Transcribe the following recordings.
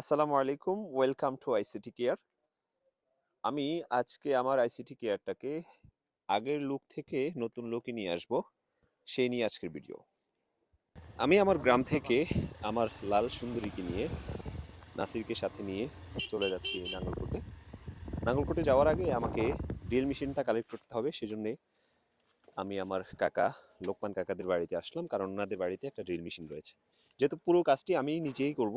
আসসালামু আলাইকুম welcome to ICT care আমি আজকে আমার আইসিটি কেয়ারটাকে আগের লুক থেকে নতুন লুকে নিয়ে আসব, সেই নিয়ে আজকের ভিডিও আমি আমার গ্রাম থেকে আমার লাল সুন্দরীকে নিয়ে, নাসিরকে সাথে নিয়ে চলে যাচ্ছি নাঙ্গলকোটে। নাঙ্গলকোটে যাওয়ার আগে আমাকে ড্রিল মেশিনটা কালেক্ট করতে হবে, সেজন্যে আমি আমার কাকা, লোকমান কাকাদের বাড়িতে আসলাম, কারণ ওনাদের বাড়িতে একটা ড্রিল মেশিন রয়েছে। যেহেতু পুরো কাজটি আমি নিজেই করব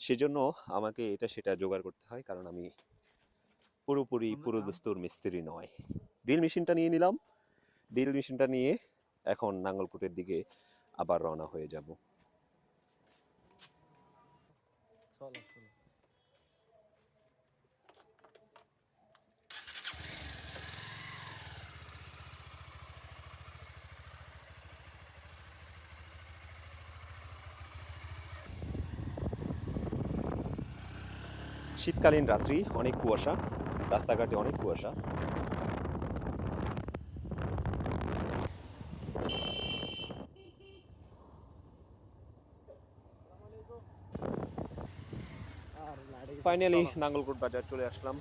সেজন্য আমাকে এটা সেটা জোগাড় করতে হয়। কারণ আমি পুরোপুরি পুরো দস্তুর মিস্ত্রি নয়। ড্রিল মেশিনটা নিয়ে নিলাম। ড্রিল মেশিনটা নিয়ে এখন নাঙ্গলকোটের দিকে আবার রওনা হয়ে যাব। চলো চলো শীতকালীন রাত্রি, অনেক কুয়াশা, রাস্তাঘাটে অনেক কুয়াশা। ফাইনালি নাঙ্গলকোট বাজার চলে আসলাম।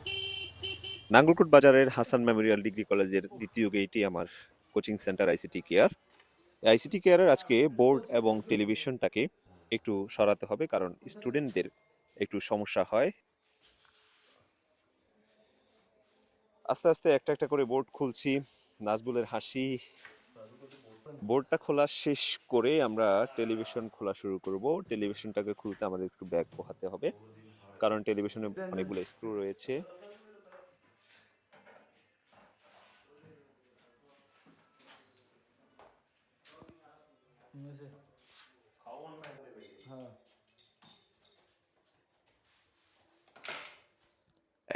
নাঙ্গলকোট বাজারের হাসান মেমোরিয়াল ডিগ্রি কলেজের দ্বিতীয় গেটই আমার coaching centre ICT care. ICT কেয়ারের আজকে বোর্ড এবং টেলিভিশনটাকে একটু সরাতে হবে, কারণ স্টুডেন্টদের একটু সমস্যা হয় আস্তে আস্তে একটা একটা করে বোর্ড খুলছি, নাজবুলের হাসি। বোর্ডটা খোলা শেষ করে আমরা টেলিভিশন খোলা শুরু করব। টেলিভিশনটাকে খুলতে আমাদের একটু ব্যাগ পোহাতে হবে, কারণ টেলিভিশনে অনেকগুলো স্ক্রু রয়েছে। হ্যাঁ।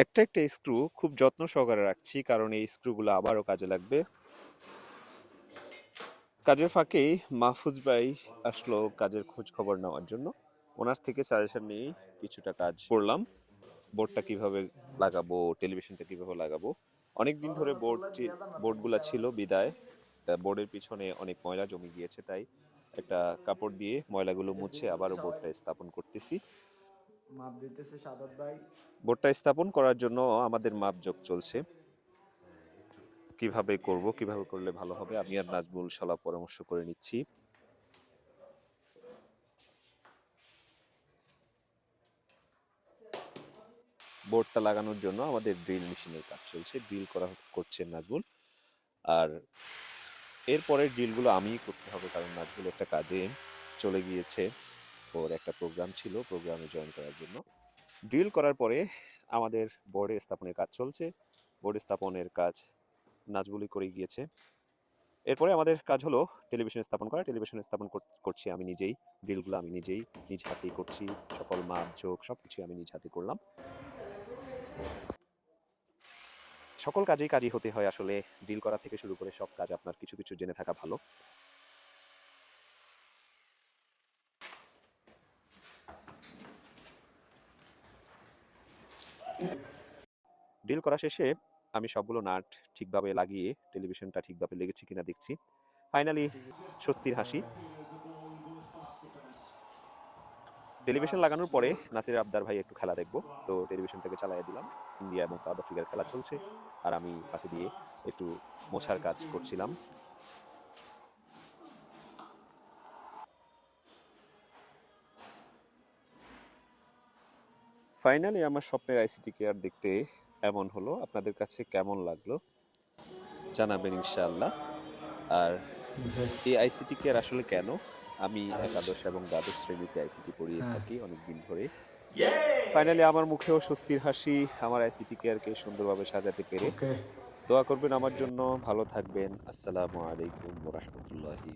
একটা একটা স্ক্রু খুব যত্ন সহকারে রাখছি, কারণ এই স্ক্রুগুলো আবারও কাজে লাগবে। কাজের ফাঁকেই মাহফুজ ভাই আসলো কাজের খোঁজ খবর নেওয়ার জন্য। ওনার থেকে সাজেশন নিয়ে কিছুটা কাজ করলাম। বোর্ডটা কীভাবে লাগাবো টেলিভিশনটা কীভাবে লাগাবো। অনেক দিন ধরে বোর্ড বোর্ডগুলো ছিল বিদায়। বোর্ডের পিছনে অনেক ময়লা জমে গিয়েছে, তাই একটা কাপড় দিয়ে ময়লাগুলো মুছে আবারও বোর্ডটা স্থাপন করতেছি। মাপ দিতেছে সাদাত ভাই। বোর্ডটা স্থাপন করার জন্য আমাদের মাপযোগ চলছে। কীভাবে করব, কীভাবে করলে ভালো হবে, আমি আর নাজমুল সালা পরামর্শ করে নিচ্ছি। বোর্ডটা লাগানোর জন্য আমাদের ড্রিল মেশিনের কাজ চলছে। ড্রিল করা করছে নাজমুল। আর এরপরে ড্রিলগুলো আমিই করতে হবে, কারণ নাজমুল একটা কাজে চলে গিয়েছে। ওর একটা প্রোগ্রাম ছিল প্রোগ্রামে জয়েন করার জন্য। ড্রিল করার পরে আমাদের বোর্ডে স্থাপনের কাজ চলছে। বোর্ড স্থাপনের কাজ নাজবুলি করে গিয়েছে। এরপরে আমাদের কাজ হলো টেলিভিশন স্থাপন করা। টেলিভিশন স্থাপন করছি আমি নিজেই। ড্রিলগুলো আমি নিজেই, নিজ হাতেই করছি। সকল মাপ যোগ সব কিছু আমি নিজ হাতে করলাম। সকল কাজেই কাজই হতে হয় আসলে। ডিল করা থেকে শুরু করে সব কাজ আপনার কিছু কিছু জেনে থাকা ভালো। ডিল করা শেষে আমি সবগুলো নাট ঠিকভাবে লাগিয়ে টেলিভিশনটা ঠিকভাবে লেগেছে কিনা দেখছি। ফাইনালি স্বস্তির হাসি। টেলিভিশন লাগানোর পরে নাসির আবদার ভাই একটু খেলা দেখব। তো টেলিভিশনটাকে চালিয়ে দিলাম। ইন্ডিয়া এবং সাউথ আফ্রিকার খেলা চলছে। আর আমি পাশে দিয়ে একটু মোছার কাজ করছিলাম। ফাইনালি আমার স্বপ্নের আইসিটি কেয়ার দেখতে এমন হলো আপনাদের কাছে কেমন লাগল জানাবেন ইনশাআল্লাহ। আর এই আইসিটি কেয়ার আসলে কেন? আমি একাদশ এবং দ্বাদশ শ্রেণীতে আইসিটি পড়িয়ে হ্যাঁ। থাকি অনেক দিন ধরে ফাইনালি আমার মুখেও স্বস্তির হাসি আমার আইসিটি কেয়ারকে সুন্দরভাবে সাজাতে পেরে। দোয়া করবেন আমার জন্য। ভালো থাকবেন। আসসালামু আলাইকুম রহমতুল্লাহি